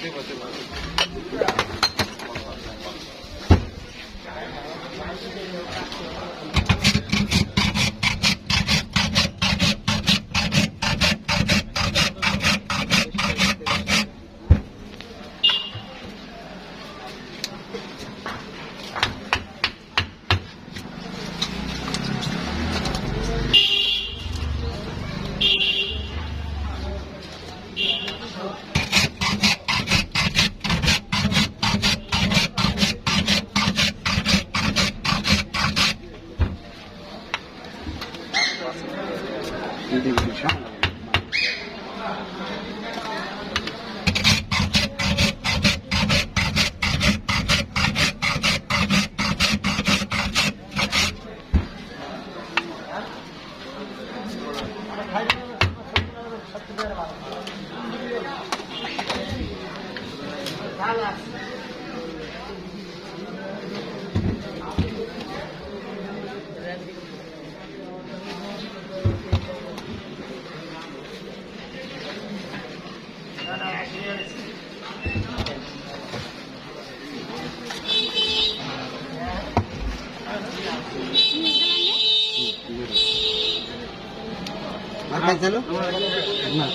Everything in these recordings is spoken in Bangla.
देखो देखो 이게 그렇죠? Dallas. আর চালো? না।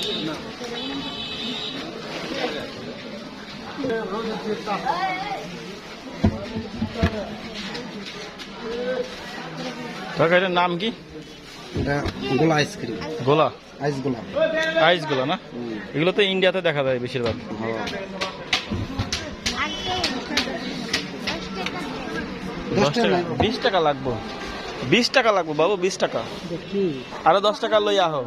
কাকা এটার নাম কি? এটা গোলা আইসক্রিম গোলা? আইস গোলা। আইস গোলা না? এগুলো তো ইন্ডিয়াতে দেখা যায় বেশিরভাগ। দশ টাকা? বিশ টাকা লাগবো। বিশ টাকা লাগবো বাবু বিশ টাকা। দেখি। আরও দশ টাকা লই আহো।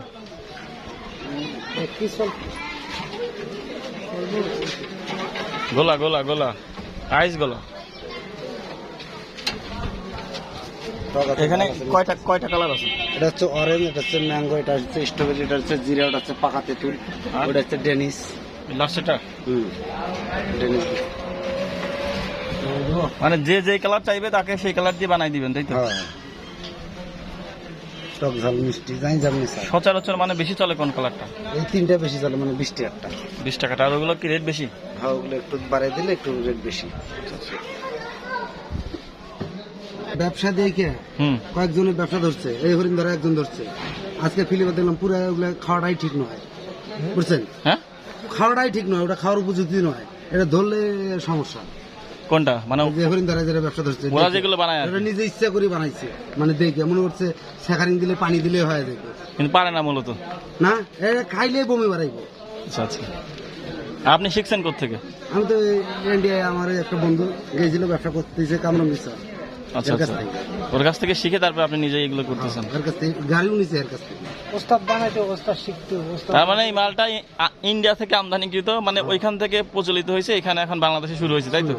গোলা গোলা গোলা। আইস গোলা। এখানে কয়টা কয়টা কালার আছে? এটা হচ্ছে অরেঞ্জ এটা হচ্ছে ম্যাঙ্গো এটা হচ্ছে স্ট্রবেরি এটা হচ্ছে জিরা ওটা হচ্ছে পাকা তেঁতুল আর? ওটা হচ্ছে ডেনিস লাস্টেটা হুম ডেনিস মানে যে যে কালার চাইবে তাকে সেই কালার দিয়ে বানাই দিবেন তাই তো? হ্যাঁ। টক ঝাল মিষ্টি যাই স্যার সচরাচর মানে বেশি চলে কোন কালারটা? এই তিনটা বেশি চলে মানে বিশ টাকারটা বিশ টাকাটা আর ওগুলো কি রেট বেশি? হ্যাঁ ওগুলো একটু বাড়াই দিলে একটু রেট বেশি। ব্যবসা দেখে হুম। কয়েকজনের ব্যবসা ধরছে। এই হরিণ ধরে একজন ধরছে। আজকে ফিলিপে দেখলাম পুরো ওগুলো খাওয়াটাই ঠিক নয়। বুঝছেন? হ্যাঁ? খাওয়াটাই ঠিক নয় ওটা খাওয়ার উপযুক্তি নয়। এটা ধরলে সমস্যা। কোনটা? মানে যে হরিণ ধরে যারা ব্যবসা ধরছে ওরা যেগুলো বানায় ওরা নিজে ইচ্ছা করে বানাইছে। মানে দেখে মনে করছে শেখারিং দিলে পানি দিলে হয় দেখবে কিন্তু পারে না মূলত। না এটা খাইলে বমি বাড়াইবো। আচ্ছা আচ্ছা। আপনি শিখছেন থেকে আমি তো ইন্ডিয়ায় আমার একটা বন্ধু গেছিল ব্যবসা করতেছে কামরাম দিচ্ছে আচ্ছা আচ্ছা। ওর কাছ থেকে শিখে তারপর আপনি নিজে এগুলো করতেছেন? এর কাছ থেকে গাড়িও নিছে এর কাছ থেকে। ওস্তাদ বানাইতে ওস্তাদ শিখতে ওস্তাদ তার মানে এই মালটা ইন্ডিয়া থেকে আমদানিকৃত মানে ওইখান থেকে প্রচলিত হয়েছে এখানে এখন বাংলাদেশে শুরু হয়েছে তাই তো?